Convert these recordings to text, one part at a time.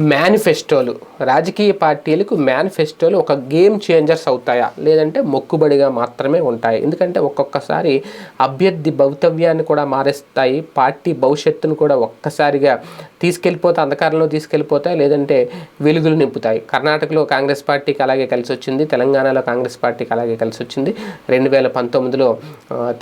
మేనిఫెస్టోలు. రాజకీయ పార్టీలకు మేనిఫెస్టోలు ఒక గేమ్ చేంజర్స్ అవుతాయా? లేదంటే మొక్కుబడిగా మాత్రమే ఉంటాయి? ఎందుకంటే ఒక్కొక్కసారి అభ్యర్థి భవితవ్యాన్ని కూడా మారేస్తాయి పార్టీ భవిష్యత్తును కూడా ఒక్కసారిగా తీసుకెళ్ళిపోతే అంధకారంలో తీసుకెళ్ళిపోతాయి లేదంటే వెలుగులు నింపుతాయి. కర్ణాటకలో కాంగ్రెస్ పార్టీకి అలాగే కలిసి వచ్చింది తెలంగాణలో కాంగ్రెస్ పార్టీకి అలాగే కలిసి వచ్చింది రెండు వేల పంతొమ్మిదిలో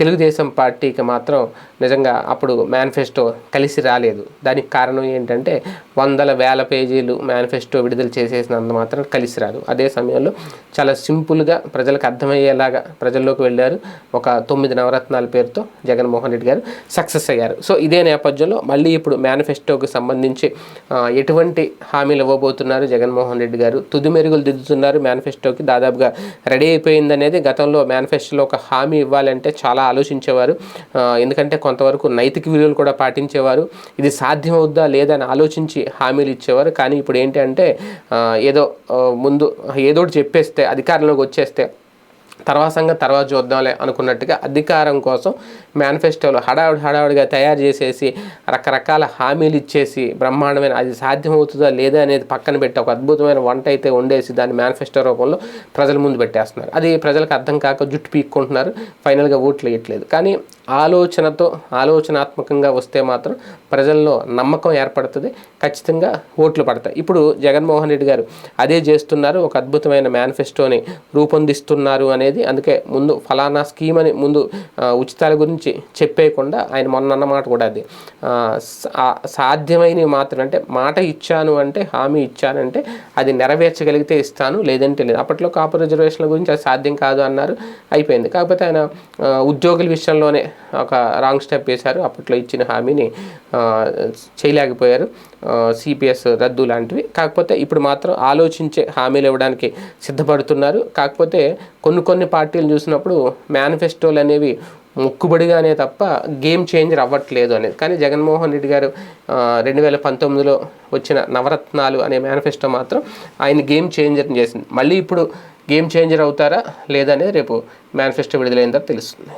తెలుగుదేశం పార్టీకి మాత్రం నిజంగా అప్పుడు మేనిఫెస్టో కలిసి రాలేదు. దానికి కారణం ఏంటంటే వందల వేల పేజీలు మేనిఫెస్టో విడుదల చేసేసినంత మాత్రం కలిసి రాదు. అదే సమయంలో చాలా సింపుల్గా ప్రజలకు అర్థమయ్యేలాగా ప్రజల్లోకి వెళ్ళారు ఒక తొమ్మిది నవరత్నాల పేరుతో జగన్మోహన్ రెడ్డి గారు సక్సెస్ అయ్యారు. సో ఇదే నేపథ్యంలో మళ్ళీ ఇప్పుడు మేనిఫెస్టోకి సంబంధించి సంబంధించి ఎటువంటి హామీలు ఇవ్వబోతున్నారు? జగన్మోహన్ రెడ్డి గారు తుది మెరుగులు దిద్దుతున్నారు. మేనిఫెస్టోకి దాదాపుగా రెడీ అయిపోయింది అనేది గతంలో మేనిఫెస్టోలో ఒక హామీ ఇవ్వాలంటే చాలా ఆలోచించేవారు. ఎందుకంటే కొంతవరకు నైతిక విలువలు కూడా పాటించేవారు. ఇది సాధ్యమవుద్దా లేదా అని ఆలోచించి హామీలు ఇచ్చేవారు. కానీ ఇప్పుడు ఏంటి అంటే ఏదో ముందు ఏదో చెప్పేస్తే అధికారంలోకి వచ్చేస్తే తర్వాత సంగతి తర్వాత చూద్దాంలే అనుకున్నట్టుగా అధికారం కోసం మేనిఫెస్టోలు హడావుడి హడావుడిగా తయారు చేసేసి రకరకాల హామీలు ఇచ్చేసి బ్రహ్మాండమైన అది సాధ్యమవుతుందా లేదా అనేది పక్కన పెట్టి ఒక అద్భుతమైన వంట అయితే వండేసి దాన్ని మేనిఫెస్టో రూపంలో ప్రజల ముందు పెట్టేస్తున్నారు. అది ప్రజలకు అర్థం కాక జుట్టు పీక్కుంటున్నారు. ఫైనల్గా ఓట్లు వేయట్లేదు. కానీ ఆలోచనతో ఆలోచనాత్మకంగా వస్తే మాత్రం ప్రజల్లో నమ్మకం ఏర్పడుతుంది. ఖచ్చితంగా ఓట్లు పడతాయి. ఇప్పుడు జగన్మోహన్ రెడ్డి గారు అదే చేస్తున్నారు. ఒక అద్భుతమైన మేనిఫెస్టోని రూపొందిస్తున్నారు అనేది అందుకే ముందు ఫలానా స్కీమ్ అని ముందు ఉచితాల గురించి చెప్పేయకుండా ఆయన మొన్న అన్నమాట కూడా అది. సాధ్యమైనవి మాత్రం అంటే మాట ఇచ్చాను అంటే హామీ ఇచ్చానంటే అది నెరవేర్చగలిగితే ఇస్తాను లేదంటే లేదు. అప్పట్లో కాపు రిజర్వేషన్ల గురించి అది సాధ్యం కాదు అన్నారు. అయిపోయింది. కాకపోతే ఆయన ఉద్యోగుల విషయంలోనే ఒక రాంగ్ స్టెప్ వేశారు అప్పట్లో ఇచ్చిన హామీని చేయలేకపోయారు. సిపిఎస్ రద్దు లాంటివి. కాకపోతే ఇప్పుడు మాత్రం ఆలోచించే హామీలు ఇవ్వడానికి సిద్ధపడుతున్నారు. కాకపోతే కొన్ని కొన్ని పార్టీలు చూసినప్పుడు మేనిఫెస్టోలు అనేవి ముక్కుబడిగానే తప్ప గేమ్ చేంజర్ అవ్వట్లేదు అనేది. కానీ జగన్మోహన్ రెడ్డి గారు రెండు వేల పంతొమ్మిదిలో వచ్చిన నవరత్నాలు అనే మేనిఫెస్టో మాత్రం ఆయన గేమ్ చేంజర్ని చేసింది. మళ్ళీ ఇప్పుడు గేమ్ చేంజర్ అవుతారా? లేదనేది రేపు మేనిఫెస్టో విడుదలైన తర్వాత తెలుస్తుంది.